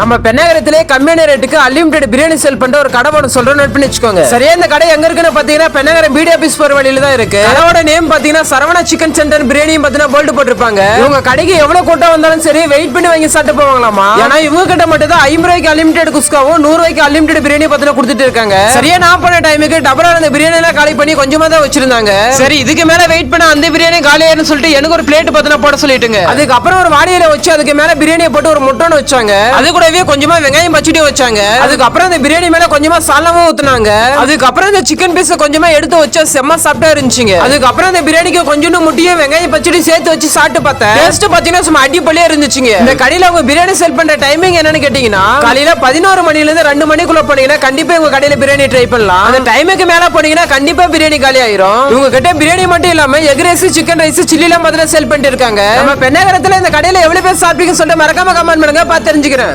நம்ம பெண்ணகரத்திலே கம்மியான ரேட்டுக்கு அன்லிமிடெட் பிரியாணி செல் பண்ற ஒரு கடை ஒன்று சொல்றோம் நோட் பண்ணி வச்சுக்கோங்க. சரியா? இந்த கடை எங்க இருக்குன்னு பாத்தீங்கன்னா பெண்ணகரம் பிடி ஆபீஸ் போற வழியில தான் இருக்கு. கடையோட நேம் பாத்தீங்கன்னா சரவணா சிக்கன் சென்டர் பிரியாணியும் பாத்தீங்கன்னா போல்டு போட்டிருப்பாங்க. இவங்க கடைக்கு எவ்வளவு கூட்டம் வந்தாலும் சரி வெயிட் பண்ணி வாங்கி சாப்பிட்டு போவாங்களாமா? ஏன்னா இவங்க கிட்ட மட்டும் தான் ஐம்பது ரூபாய்க்கு அன்லிமிடெட் குஸ்காவும் நூறு ரூபாய்க்கு அன்லிமிடெட் பிரியாணி பாத்தீங்கன்னா கொடுத்துட்டு இருக்காங்க. சரியா? நான் போன டைமுக்கு டபரா அந்த பிரியாணி எல்லாம் காலி பண்ணி கொஞ்சமா தான் வச்சிருந்தாங்க. சரி இதுக்கு மேல வெயிட் பண்ண அந்த பிரியாணி காலியாயிருன்னு சொல்லிட்டு எனக்கு ஒரு பிளேட் பாத்தீங்கன்னா போட சொல்லிட்டுங்க. அதுக்கப்புறம் ஒரு வாடியில வச்சு அதுக்கு மேல பிரியாணியை போட்டு ஒரு முட்டை வச்சாங்க. அது கூடவே கொஞ்சமா வெங்காயம் பச்சடி வச்சாங்க. அதுக்கப்புறம் அந்த பிரியாணி மேல கொஞ்சமா சாலமும் ஊத்துனாங்க. அதுக்கப்புறம் இந்த சிக்கன் பீஸ் கொஞ்சமா எடுத்து வச்சா செம்ம சாப்பிட்டா இருந்துச்சுங்க. அதுக்கப்புறம் அந்த பிரியாணிக்கு கொஞ்சோண்டு முட்டையும் வெங்காயம் பச்சடி சேர்த்து வச்சு சாப்பிட்டு பார்த்தேன். டேஸ்ட் பாத்தீங்கன்னா சும்மா அடிப்பொலியா இருந்துச்சுங்க. இந்த கடையில அவங்க பிரியாணி செல் பண்ற டைமிங் என்னன்னு கேட்டீங்கன்னா காலையில பதினோரு மணில இருந்து ரெண்டு மணிக்குள்ள போனீங்கன்னா கண்டிப்பா உங்க கடையில பிரியாணி ட்ரை பண்ணலாம். அந்த டைமுக்கு மேல போனீங்கன்னா கண்டிப்பா பிரியாணி காலி ஆயிரும். இவங்க கிட்ட பிரியாணி மட்டும் இல்லாம egg rice chicken rice chilli எல்லாம் பாத்தீங்கன்னா செல் பண்ணிட்டு இருக்காங்க. நம்ம பெண்ணகரத்துல இந்த கடையில எவ்வளவு பேர் சாப்பிட்டீங்கன்னு சொல்லிட்டு மறக்காம கமெண்ட் பண்ணுங்க பார்த்து தெரிஞ்சுக்கிறேன்.